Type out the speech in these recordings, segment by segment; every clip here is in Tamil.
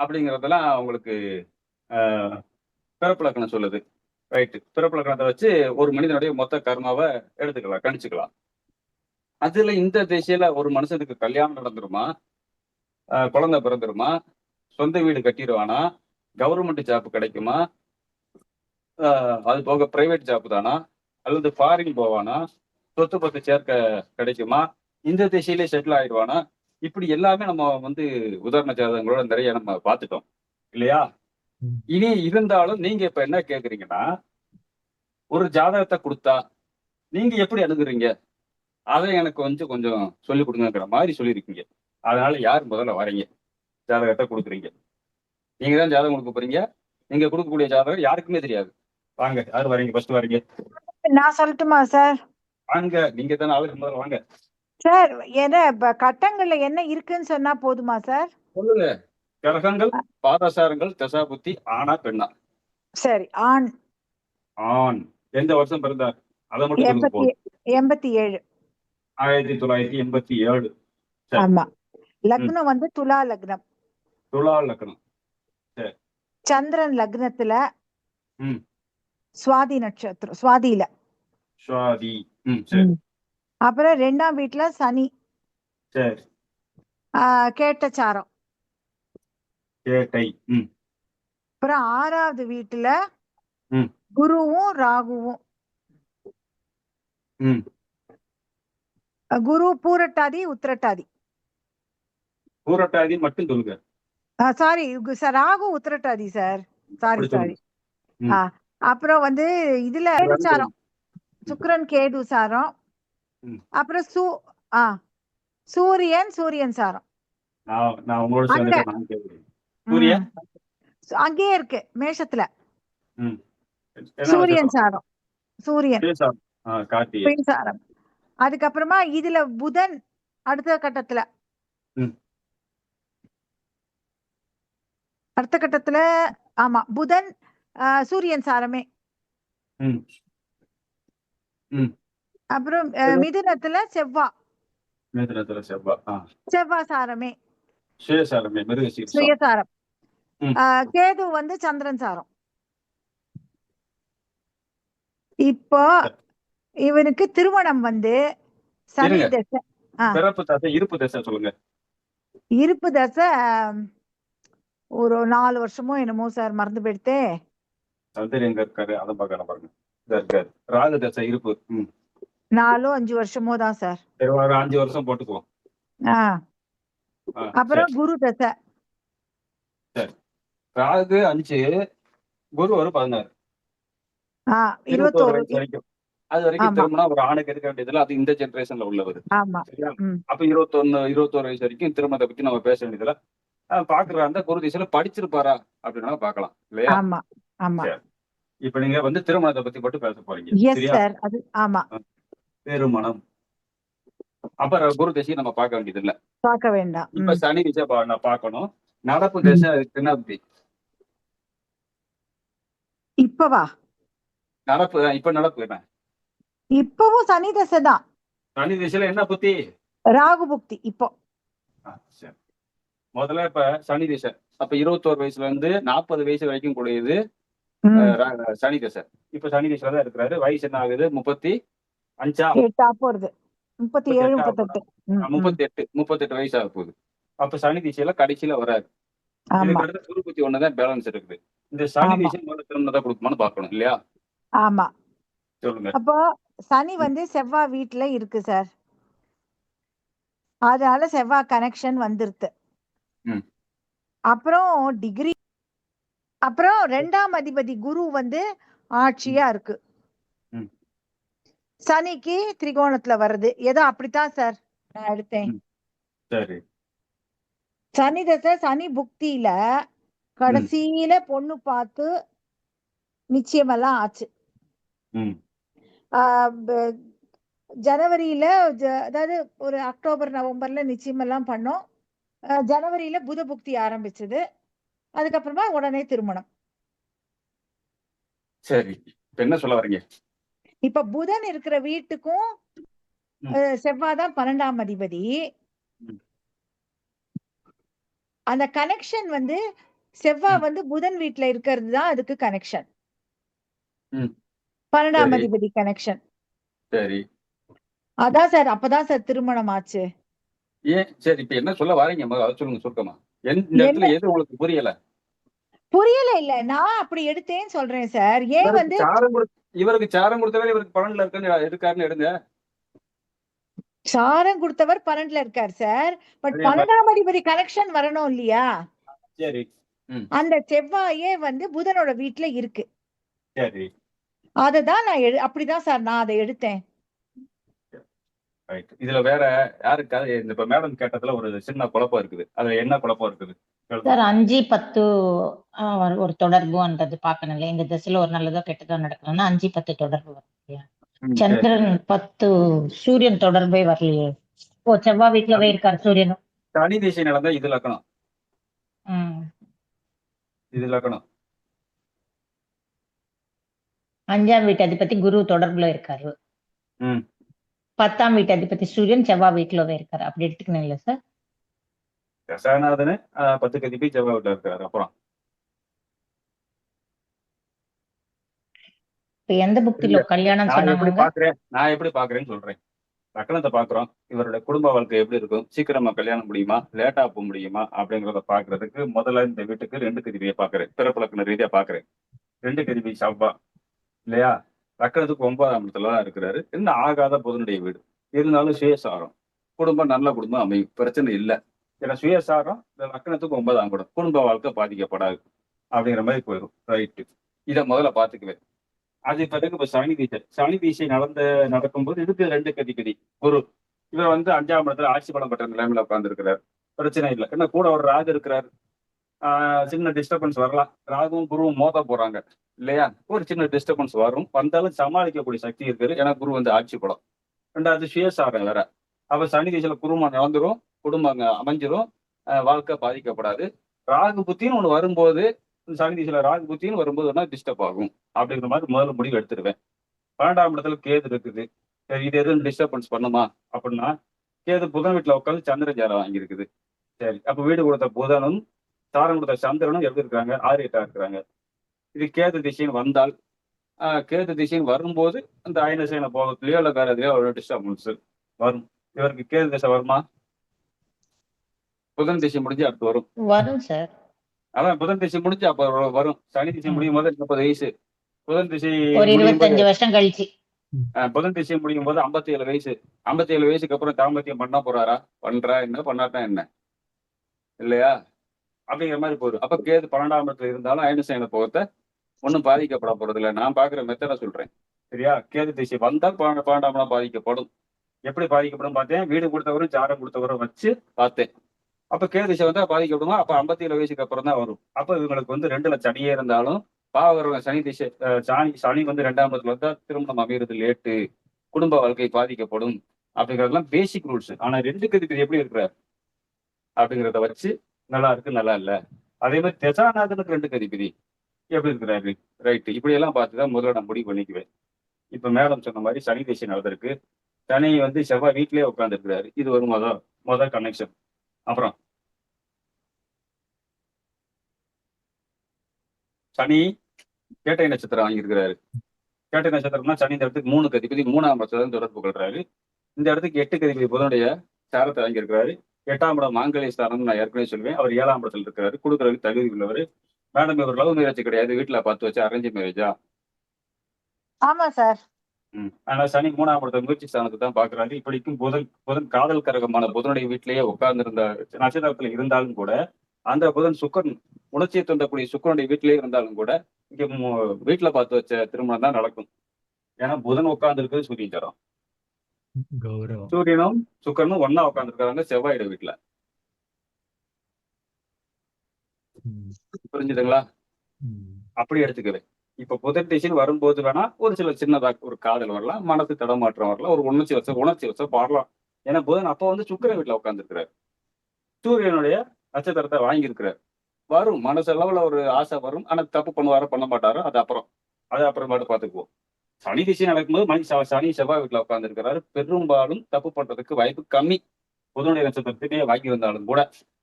அப்படிங்கிறதெல்லாம் உங்களுக்கு பிறப்பிலக்கணம் சொல்லுது. ரைட்டு பிறப்பிலக்கணத்தை வச்சு ஒரு மனிதனுடைய மொத்த கர்மாவை எடுத்துக்கலாம் கணிச்சுக்கலாம். அதுல இந்த திசையில ஒரு மனுஷனுக்கு கல்யாணம் நடந்துருமா? ஆஹ், குழந்தை பிறந்துருமா? சொந்த வீடு கட்டிடுவானா? கவர்மெண்ட் ஜாப் கிடைக்குமா? அது போக பிரைவேட் ஜாப் தானா? அல்லது ஃபாரின் போவானா? சொத்து பத்து சேர்க்க கிடைக்குமா? இந்த திசையிலே செட்டில் ஆயிடுவானா? இப்படி எல்லாமே நம்ம வந்து உதாரண ஜாதகங்களோட நிறைய நம்ம பார்த்துட்டோம். இல்லையா. இனி இருந்தாலும் நீங்க இப்ப என்ன கேக்குறீங்கன்னா ஒரு ஜாதகத்தை கொடுத்தா நீங்க எப்படி அணுகுறீங்க? அதை எனக்கு வந்து கொஞ்சம் சொல்லி கொடுங்கிற மாதிரி சொல்லியிருக்கீங்க. அதனால யார் முதல்ல வரீங்க? ஜாதகத்தை கொடுக்குறீங்க. நீங்க தான் ஜாதகம் கொடுக்க போறீங்க. நீங்க கொடுக்கக்கூடிய ஜாதகம் யாருக்குமே தெரியாது. வாங்க யார் வரீங்க? ஃபர்ஸ்ட் வரீங்க. நான் சொல்லட்டுமா சார் வாங்க நீங்க தானே ஆளுக்கு முதல்ல வாங்க. சார் என்ன கட்டங்கள்ல என்ன இருக்குன்னு சொன்னா போதுமா சார் சொல்லுங்க. கிரகங்கள் பாதசாரங்கள் தசாபுத்தி ஆனா பெண்ணா? சரி ஆண். ஆண். எந்த வருஷம் பிறந்தார்? அதை மட்டும் எண்பத்தி ஏழு. ஆயிரத்தி தொள்ளாயிரத்தி எண்பத்தி ஏழு. ஆமா. லக்னம் வந்து துலா லக்னம். துலா லக்னம். சந்திரன் லக்னத்துல. சுவாதி நட்சத்திரம் சுவாதியில. சுவாதி. ம் சரி. அப்புறம் ரெண்டாம் வீட்டுல சனி. சரி. கேட்டை ம். அப்புறம் ஆறாவது வீட்டுல. குருவும் ராகுவும். குரு பூரட்டாதி உத்திரட்டாதி. பூரட்டாதி மட்டும் சொல்லுங்க. Sorry Rahu Uthirattathi sir. Sorry sorry. அப்புறம் வந்து இதுல சாரம். சுக்கிரன் கேது சாரம். அப்புறம் சூ ஆ சூரியன் சூரியன் சாரம். அங்கேயே இருக்கு மேஷத்துல. சூரியன்? சாரம். சூரியன். சாரம். அதுக்கப்புறமா இதுல புதன் அடுத்த கட்டத்துல. அடுத்த கட்டத்துல ஆமா புதன் சூரியன் சாரமே. அப்புறம் மிதுனத்துல செவ்வா. மேதினத்துல செவ்வா செவ்வா சாரமே. சுயசாரமே சுயசாரம். கேது வந்து சந்திரன் சாரம். இப்போ இவனுக்கு திருமணம் வந்து சனி. தசை. பிறப்பு தசை இருப்பு தசை சொல்லுங்க. இருப்பு தசை ஒரு நாலு வருஷமோ என்னமோ சார் மறந்து போயிடுத்தே. சந்திரன் இருக்காரு அதை பாருங்க. ராகு தசை இருப்பு. நாலோ அஞ்சு வருஷமோ தான் சார் ஒரு அஞ்சு வருஷம் போட்டுக்குவோம். அப்புறம் குரு தசை. ராகு அஞ்சு குரு ஒரு பதினாறு. இருபத்தோரு அது வரைக்கும். திருமணம் ஒரு ஆணுக்கு இருக்க வேண்டியதுல அது இந்த ஜெனரேஷன்ல உள்ளவர். அப்ப இருபத்தொன்னு இருபத்தோரு வயசு வரைக்கும் திருமணத்தை பத்தி நம்ம பேச வேண்டியதுல பாக்குறா இருந்தா குரு திசையில படிச்சிருப்பாரா அப்படின்னா பார்க்கலாம். இல்லையா? ஆமா ஆமா. சரி. இப்ப நீங்க வந்து திருமணத்தை பத்தி மட்டும் பேச போறீங்க. சரியா? திருமணம் அப்ப குரு திசையை நம்ம பார்க்க வேண்டியது இல்ல பார்க்க வேண்டாம். இப்ப. சனி திசை பார்க்கணும். நடப்பு திசை புத்தி இப்பவா நடப்பு இப்ப நடப்பு இப்பவும் சனி தசை தான். சனி திசையில என்ன புத்தி? ராகு புக்தி இப்போ. முதல்ல இப்ப சனி திசை. அப்ப இருபத்தோரு வயசுல இருந்து நாற்பது வயசு வரைக்கும் கூடியது சனி திசை. இப்ப சனி திசையில தான் இருக்கிறாரு. வயசு என்ன ஆகுது? முப்பத்தி அஞ்சா? எட்டா போறது. முப்பத்தி ஏழு முப்பத்தெட்டா. முப்பத்தி எட்டு முப்பத்தெட்டு வயசு ஆக போகுது. அப்ப சனி திசையில கடைசியில அடுத்து குரு புத்தி ஒண்ணுதான் பேலன்ஸ் இருக்குது. இந்த சனி. திசை முதல்ல திருமணத்தை கொடுக்குமான்னு பார்க்கணும் இல்லையா? ஆமா. சொல்லுங்க. அப்போ சனி வந்து செவ்வாய் வீட்டுல இருக்கு சார். அதனால செவ்வாய் கனெக்ஷன் வந்துருது. அப்புறம் டிகிரி அப்புறம் ரெண்டாம் அதிபதி குரு வந்து ஆட்சியா இருக்கு. சனிக்கு திரிகோணத்துல வருது ஏதோ அப்படித்தான் சார் நான் எடுத்தேன். சரி. சனி தசை சனி புக்தியில கடைசியில பொண்ணு பார்த்து நிச்சயமெல்லாம் ஆச்சு. ம். ஆஹ் ப- ஜனவரியில அதாவது ஒரு அக்டோபர் நவம்பர்ல நிச்சயமெல்லாம் பண்ணோம். ஆஹ் ஜனவரியில புத புக்தி ஆரம்பிச்சது. அதுக்கப்புறமா உடனே திருமணம். சரி. என்ன சொல்ல வரீங்க? இப்ப புதன் இருக்கிற வீட்டுக்கும் ம். ஆஹ் செவ்வாய் தான் பன்னெண்டாம் அதிபதி. அந்த கனெக்ஷன் வந்து செவ்வாய். வந்து புதன் வீட்ல இருக்கிறது தான் அதுக்கு கனெக்ஷன். பன்னெண்டாம். அதிபதி கனெக்ஷன் சரி அதான் சார் அப்பதான் சார் திருமணம் ஆச்சு ஏன் சரி இப்ப என்ன சொல்ல வாரீங்க சொல்லுங்க சுருக்கமா என் இந்த இடத்துல எது உங்களுக்கு புரியல புரியல இல்ல. நான் அப்படி எடுத்தேன்னு சொல்றேன் சார். ஏன் வந்து இவருக்கு சாரம் கொடுத்தவரை இவருக்கு பலன்ல இருக்குன்னு இருக்காருன்னு எடுங்க. சாரம் கொடுத்தவர் பன்னெண்டுல இருக்கார் சார். பட். பன்னெண்டாம் அதிபதி கனெக்ஷன் வரணும் இல்லையா? சரி. அந்த செவ்வாயே வந்து புதனோட வீட்ல இருக்கு. சரி. அததான் நான் அப்படிதான் சார் நான் அதை எடுத்தேன். ரைட் இதுல வேற யாருக்காவது இந்த மேடம் கேட்டதுல ஒரு சின்ன குழப்பம் இருக்குது. அதுல என்ன குழப்பம் இருக்குது? சார் அஞ்சு பத்து ஒரு- ஒரு தொடர்புன்றது பார்க்கணும் இல்லையா? இந்த திசையில ஒரு நல்லதோ கெட்டதோ நடக்கணும்னா அஞ்சு பத்து தொடர்பு சரி. சந்திரன் பத்து சூரியன் தொடர்பே வரலையே. ஓ செவ்வாய் வீட்டுலவே இருக்காரு சூரியனும். சனி திசை நடந்தா இது லக்கணம். இது லக்கணம். அஞ்சாம் வீட்டு அதிபதி குரு தொடர்புல இருக்காரு. பத்தாம் வீட்டு அதிபதி சூரியன் செவ்வாய் வீட்டுலவே இருக்காரு. அப்படி எடுத்துக்கணும் இல்ல சார்? தசாநாதனு பத்து கதிப்பி செவ்வாய் வீட்டுல இருக்காரு அப்புறம் எந்த புக்தியில கல்யாணம் நான் எப்படி பாக்குறேன் நான் எப்படி பாக்குறேன்னு சொல்றேன் லக்கணத்தை பாக்குறோம் இவருடைய குடும்ப வாழ்க்கை எப்படி இருக்கும் சீக்கிரமா கல்யாணம் முடியுமா லேட்டா போக முடியுமா அப்படிங்கறத பாக்குறதுக்கு முதல்ல இந்த வீட்டுக்கு ரெண்டு கதிவியை பாக்குறேன் பிறப்பு லக்கண ரீதியா பாக்குறேன் ரெண்டு கதிவி சவ்வா இல்லையா லக்கணத்துக்கு ஒன்பதாம் இடத்துல தான் இருக்கிறாரு இன்னும் ஆகாத புதனுடைய வீடு இருந்தாலும் சுயசாரம் குடும்பம் நல்ல குடும்பம் அமையும் பிரச்சனை இல்லை ஏன்னா சுயசாரம் இந்த லக்கணத்துக்கு ஒன்பதாம் கூட குடும்ப வாழ்க்கை பாதிக்கப்படாது அப்படிங்கிற மாதிரி போயிடும் ரைட்டு இதை முதல்ல பாத்துக்குவேன் அது பிறகு இப்ப சனி வீசை. சனி வீசை நடந்த நடக்கும்போது இதுக்கு ரெண்டு கதிபதி. குரு. இவர் வந்து அஞ்சாம் இடத்துல ஆட்சி பலம் பெற்ற நிலைமையில உட்கார்ந்துருக்கிறார். பிரச்சனை இல்லை. ஏன்னா கூட ஒரு ராகு இருக்கிறார். ஆஹ் சின்ன டிஸ்டர்பன்ஸ் வரலாம். ராகுவும் குருவும் மோத போறாங்க. இல்லையா? ஒரு சின்ன டிஸ்டர்பன்ஸ் வரும். வந்தாலும் சமாளிக்கக்கூடிய சக்தி இருக்குது. ஏன்னா குரு வந்து ஆட்சி பலம். ரெண்டாவது சுயசாரம் வேற. அப்ப சனி திசையில குருமா நடந்துரும் குடும்பம் அங்க ஆஹ் வாழ்க்கை பாதிக்கப்படாது. ராகு புத்தின்னு ஒன்று வரும்போது சனி சில ராகு புத்தின்னு வரும்போது ஒன்றா டிஸ்டர்ப் ஆகும். அப்படிங்கிற மாதிரி முதல்ல முடிவு எடுத்துருவேன். பன்னெண்டாம் இடத்துல கேது இருக்குது. சரி இது எதுவும் டிஸ்டர்பன்ஸ் பண்ணுமா? அப்படின்னா கேது புதன் வீட்டில் உட்காந்து சந்திரன் ஜாரம் வாங்கியிருக்குது. சரி அப்போ வீடு கொடுத்த புதனும் சாரம் கொடுத்த சந்திரனும் எப்படி இருக்காங்க ஆறு எட்டா இருக்கிறாங்க. இது கேது திசைன்னு வந்தால் ஆஹ் கேது திசைன்னு வரும்போது அந்த அயனசேன போகத்திலேயோ இல்லை வேற எதுலையோ அவ்வளோ டிஸ்டர்பன்ஸ் வரும். இவருக்கு கேது திசை வருமா? புதன் திசை முடிஞ்சு அடுத்து வரும். வரும் சார். அதான் புதன் திசை முடிஞ்சு அப்ப வரும். சனி திசை முடியும் போது முப்பது வயசு. புதன் திசை இருபத்தஞ்சு வருஷம் கழிச்சு. புதன் திசை முடியும் போது ஐம்பத்தி ஏழு வயசு. ஐம்பத்தி ஏழு வயசுக்கு அப்புறம் தாம்பத்தியம் பண்ணா போறாரா? பண்றா? என்ன பண்ணாட்டா என்ன? இல்லையா? அப்படிங்கிற மாதிரி போகுது. அப்ப கேது பன்னெண்டாம் இடத்துல இருந்தாலும் ஐநசேன போகத்தை ஒன்றும் பாதிக்கப்பட போறது இல்லை நான் பாக்குற மெத்தட சொல்றேன். சரியா? கேது திசை வந்தால் பன்னெண்டு பன்னெண்டாம் பாதிக்கப்படும். எப்படி பாதிக்கப்படும் பார்த்தேன்? வீடு கொடுத்தவரும் சாரம் கொடுத்தவரும் வச்சு பார்த்தேன். அப்ப கேது திசை வந்தா பாதிக்கப்படுமா அப்ப ஐம்பத்தி ஏழு வயசுக்கு அப்புறம் தான் வரும். அப்ப இவங்களுக்கு வந்து ரெண்டுல சனியே இருந்தாலும் பாவகரம் சனி திசை சாணி சனி சனி வந்து ரெண்டாம் இடத்துல வந்தா திருமணம் அமைகிறது லேட்டு குடும்ப வாழ்க்கை பாதிக்கப்படும் அப்படிங்கறதெல்லாம் பேசிக் ரூல்ஸ் ஆனா ரெண்டு கதிக்கு எப்படி இருக்கிறார்? அப்படிங்கிறத வச்சு நல்லா இருக்கு நல்லா இல்ல. அதே மாதிரி தெசாநாதனுக்கு ரெண்டு கதிபதி எப்படி இருக்கிறாரு? ரைட்டு இப்படி எல்லாம் பார்த்துதான் முதல்ல நான் முடிவு பண்ணிக்குவேன். இப்ப மேடம் சொன்ன மாதிரி சனி திசை நடந்திருக்கு. சனி வந்து செவ்வாய் வீட்லயே உட்காந்துருக்கிறாரு இது ஒரு மொதல் மொதல் கனெக்ஷன் அப்புறம். சனி கேட்டை நட்சத்திரம் வாங்கியிருக்கிறாரு. கேட்டை நட்சத்திரம்னா சனி இந்த இடத்துக்கு மூணு கதிபதி மூணாம் நட்சத்திரம் தொடர்பு கொள்றாரு இந்த இடத்துக்கு எட்டு கதிபதி புதனுடைய சாரத்தை வாங்கியிருக்கிறாரு. எட்டாம் இடம் மாங்கல்ய ஸ்தானம் நான் ஏற்கனவே சொல்லுவேன் அவர் ஏழாம் இடத்துல இருக்கிறாரு. கொடுக்குறதுக்கு தகுதி உள்ளவர். மேடம் இவர் லவ் மேரேஜ் கிடையாது. வீட்டுல பார்த்து வச்சு அரேஞ்ச் மேரேஜா? ஆமா சார். ஆனா சனி மூணாம் இடத்த முயற்சி ஸ்தானத்தை தான் பாக்குறாரு இப்படிக்கும் புதன் புதன் காதல் கரகமான புதனுடைய வீட்டிலேயே உட்கார்ந்திருந்த நட்சத்திரத்துல இருந்தாலும் கூட அந்த புதன் சுக்கரன் உணர்ச்சியை தந்தக்கூடிய சுக்கரனுடைய வீட்டிலேயே இருந்தாலும் கூட இங்க வீட்டுல பார்த்து வச்ச திருமணம் தான் நடக்கும். ஏன்னா புதன் உட்கார்ந்து இருக்குது சூரியன் தரம் சூரியனும் சுக்கரனும் ஒன்னா உட்கார்ந்து செவ்வாயோட வீட்டுல புரிஞ்சுதுங்களா? அப்படி எடுத்துக்குவேன் இப்ப புதன் திசைன்னு வரும்போது வேணா ஒரு சில சின்னதாக ஒரு காதல் வரலாம் மனசு தடமாற்றம் வரலாம் ஒரு உணர்ச்சி வசம் உணர்ச்சி வசம் பாடலாம். ஏன்னா புதன் அப்ப வந்து சுக்கிர வீட்டுல உட்கார்ந்துருக்கிறார் சூரியனுடைய நட்சத்திரத்தை வாங்கியிருக்கிறார். வரும் மனசளவுல ஒரு ஆசை வரும். ஆனா தப்பு பண்ணுவாரோ பண்ண மாட்டாரோ அது அப்புறம். அது அப்புறமாட்டு பாத்துக்குவோம் சனி திசை நடக்கும்போது மணி சனி செவ்வாய் வீட்டுல உட்காந்துருக்கிறாரு பெரும்பாலும் தப்பு பண்றதுக்கு வாய்ப்பு கம்மி. புதனுடைய நட்சத்திரத்திலேயே வாங்கி வந்தாலும் கூட.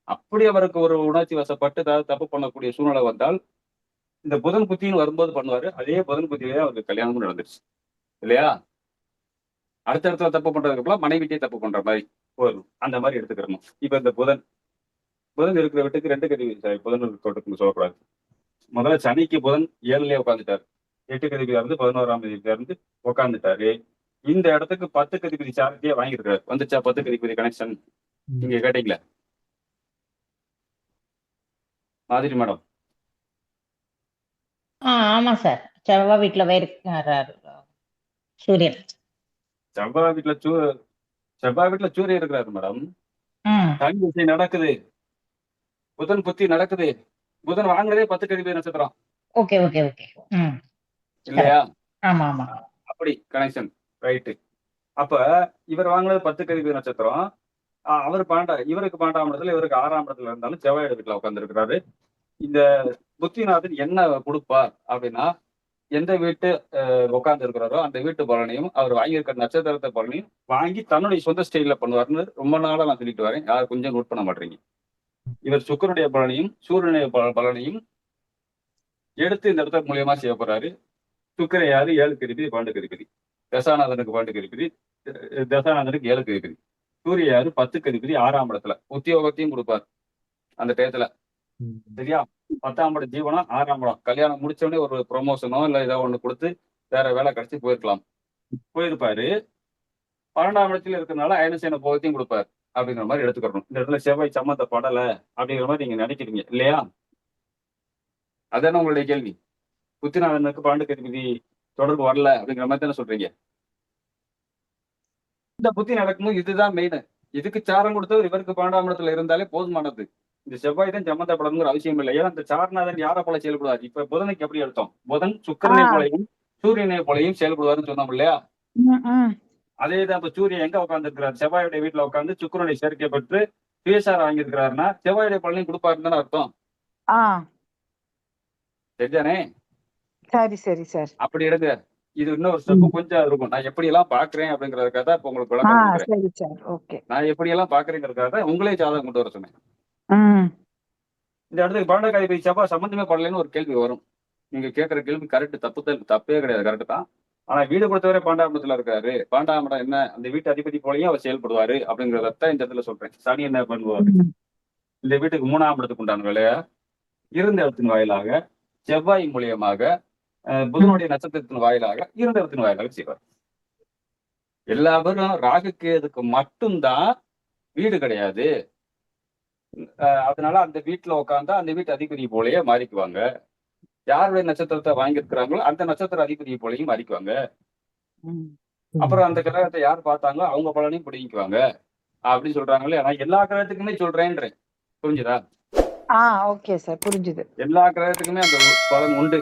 அப்படி அவருக்கு ஒரு உணர்ச்சி வசப்பட்டு ஏதாவது தப்பு பண்ணக்கூடிய சூழ்நிலை வந்தால் இந்த புதன் புத்தின்னு வரும்போது பண்ணுவாரு அதே புதன் புத்தியிலே அவருக்கு கல்யாணமும் நடந்துருச்சு. இல்லையா? அடுத்தடுத்த தப்பு பண்றதுக்கு பதிலா மனைவிட்டே தப்பு பண்ற மாதிரி வரும் அந்த மாதிரி எடுத்துக்கிறணும். இப்ப இந்த புதன் புதன் இருக்கிற வீட்டுக்கு ரெண்டு கதி sorry, புதன் இருக்கிற சொல்லக்கூடாது. முதல்ல சனிக்கு புதன் ஏழுலயே உட்காந்துட்டாரு எட்டு கதிபதியா இருந்து பதினோராம் தேதியில இருந்து உட்காந்துட்டாரு இந்த இடத்துக்கு பத்து கதிபதி சாரத்தையே வாங்கியிருக்காரு. வந்துச்சா பத்து கதிபதி கனெக்ஷன் நீங்க கேட்டீங்களா? மாதிரி மேடம். ஆ ஆமா சார். செவ்வாய் வீட்டுல இருக்காரு சூரியன். செவ்வாய் வீட்டுல சூ செவ்வாய் வீட்டுல சூரியன் இருக்கிறாரு மேடம். சனி திசை நடக்குது. புதன் புத்தி நடக்குது. புதன் வாங்குறதே பத்து கதிபதி நட்சத்திரம். Okay okay okay. இல்லையா? ஆமா ஆமா. அப்படி கனெக்ஷன். ரைட்டு. அப்ப இவர் வாங்குனது பத்து கதிபதி நட்சத்திரம். அவர் பாண்டா இவருக்கு பாண்டாம் இடத்துல இவருக்கு ஆறாம் இடத்துல இருந்தாலும் செவ்வாய் வீட்டுல உட்காந்துருக்கிறாரு இந்த புத்திநாதன் என்ன கொடுப்பார் அப்படின்னா எந்த வீட்டு உட்கார்ந்து இருக்கிறாரோ அந்த வீட்டு பலனையும் அவர் வாங்கியிருக்கிற நட்சத்திரத்தை பலனையும் வாங்கி தன்னுடைய சொந்த ஸ்டைல்ல பண்ணுவார்னு ரொம்ப நாளா நான் சொல்லிட்டு வரேன். யார் கொஞ்சம் நோட் பண்ண மாட்டீங்க. இவர் சுக்கரனுடைய பலனையும் சூரியனுடைய பலனையும் எடுத்து இந்த இடத்த மூலியமா செய்ய போறாரு. சுக்கரை யாரு? ஏழு கதிபதி பாண்டு கதிபதி தசாநாதனுக்கு பாண்டு கதிபதி தசாநாதனுக்கு ஏழு கதிபதி சூரிய யாரு? பத்து கதிபதி ஆறாம் இடத்துல உத்தியோகத்தையும் கொடுப்பார். அந்த டயத்துல. சரியா? பத்தாம் படம் ஜீவனம் ஆறாம் படம். கல்யாணம் முடிச்ச உடனே ஒரு ப்ரொமோஷனோ இல்ல ஏதோ ஒண்ணு கொடுத்து வேற வேலை கிடைச்சி போயிருக்கலாம். போயிருப்பாரு. பன்னெண்டாம் இடத்துல இருக்கிறனால அயனசேன போகத்தையும் கொடுப்பாரு. அப்படிங்கிற மாதிரி எடுத்துக்கிறோம் இந்த இடத்துல செவ்வாய் சம்மந்த படல அப்படிங்கிற மாதிரி நீங்க நினைக்கிறீங்க இல்லையா? அதான உங்களுடைய கேள்வி. புத்திநாதனுக்கு பாண்டு கதிபதி தொடர்பு வரல அப்படிங்கிற மாதிரி தானே சொல்றீங்க. இந்த புத்தி நடக்கும்போது இதுதான் மெயின் இதுக்கு சாரம் கொடுத்தவர் இவருக்கு பன்னெண்டாம் இடத்துல இருந்தாலே போதுமானது. இந்த செவ்வாய் தான் சம்மந்தப்படணுங்கிற அவசியம் இல்லை. ஏன்னா இந்த சாரநாதன் யாரை போல செயல்படுவார்? இப்ப புதனுக்கு எப்படி எடுத்தோம் புதன் சுக்கிரனை. போலையும் சூரியனை போலையும் செயல்படுவார்னு சொன்னோம் இல்லையா. அதே தான் இப்ப சூரியன் எங்க உட்கார்ந்து செவ்வாயுடைய வீட்டுல உட்கார்ந்து சுக்கிரனுடைய சேர்க்கை பெற்று சுயசாரம் வாங்கியிருக்கிறாருன்னா செவ்வாயுடைய பலனையும் கொடுப்பாருன்னு அர்த்தம்? சரிதானே? சரி சரி சார். அப்படி எடுங்க. இது இன்னொரு ஸ்டெப் கொஞ்சம் இருக்கும். நான் எப்படி எல்லாம் பாக்குறேன் அப்படிங்கறதுக்காக தான் இப்ப உங்களுக்கு நான் எப்படி எல்லாம் பாக்குறேங்கிறதுக்காக தான் உங்களே ஜாதகம் கொண்டு வர சொன்னேன். இந்த இடத்துக்கு பன்னெண்டு கதிபதி செவ்வாய் சம்பந்தமே படலைன்னு ஒரு கேள்வி வரும். நீங்க கேட்கிற கேள்வி கரெக்ட் தப்பு தான் தப்பே கிடையாது கரெக்ட் தான். ஆனா வீடு பொறுத்தவரை பாண்டாம் இடத்துல இருக்காரு. பாண்டாம் இடம் என்ன? அந்த வீட்டு அதிபதி போலயும் அவர் செயல்படுவாரு அப்படிங்கறத இந்த இடத்துல சொல்றேன். சனி என்ன பண்ணுவாரு. இந்த வீட்டுக்கு மூணாம் இடத்துக்கு உண்டான வேலையா? இருந்த இடத்தின் வாயிலாக செவ்வாய் மூலியமாக புதனுடைய நட்சத்திரத்தின் வாயிலாக இருந்த இடத்தின் வாயிலாக செய்வார். எல்லா பேரும் ராகு கேதுக்கு மட்டும்தான் வீடு கிடையாது. அதனால அந்த வீட்டுல உட்காந்தா அந்த வீட்டு அதிபதி போலயே மாறிக்குவாங்க. யாருடைய நட்சத்திரத்தை வாங்கியிருக்கிறாங்களோ அந்த நட்சத்திர அதிபதி போலயும் மாறிக்குவாங்க. அப்புறம் அந்த கிரகத்தை யார் பார்த்தாங்களோ அவங்க பலனையும் பிடிக்குவாங்க அப்படின்னு சொல்றாங்களே நான் எல்லா கிரகத்துக்குமே சொல்றேன்றேன். புரிஞ்சுதா? ஆ ஓகே சார் புரிஞ்சுது. எல்லா கிரகத்துக்குமே அந்த பலன் உண்டு.